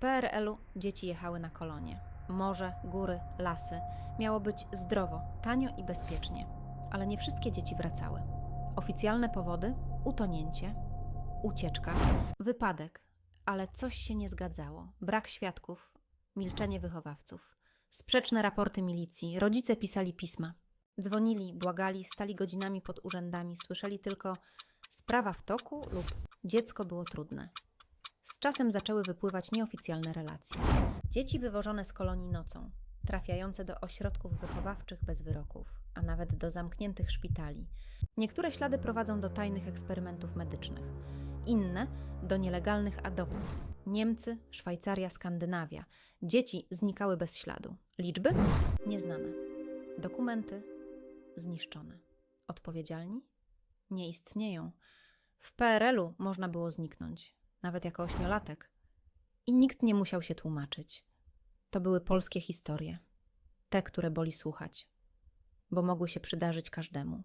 PRL-u dzieci jechały na kolonie. Morze, góry, lasy. Miało być zdrowo, tanio i bezpiecznie. Ale nie wszystkie dzieci wracały. Oficjalne powody: utonięcie, ucieczka, wypadek, ale coś się nie zgadzało. Brak świadków, milczenie wychowawców, sprzeczne raporty milicji, rodzice pisali pisma. Dzwonili, błagali, stali godzinami pod urzędami, słyszeli tylko sprawa w toku lub dziecko było trudne. Z czasem zaczęły wypływać nieoficjalne relacje. Dzieci wywożone z kolonii nocą, trafiające do ośrodków wychowawczych bez wyroków, a nawet do zamkniętych szpitali. Niektóre ślady prowadzą do tajnych eksperymentów medycznych, inne do nielegalnych adopcji. Niemcy, Szwajcaria, Skandynawia. Dzieci znikały bez śladu. Liczby? Nieznane. Dokumenty? Zniszczone. Odpowiedzialni? Nie istnieją. W PRL-u można było zniknąć, nawet jako ośmiolatek. I nikt nie musiał się tłumaczyć. To były polskie historie. Te, które boli słuchać, bo mogły się przydarzyć każdemu.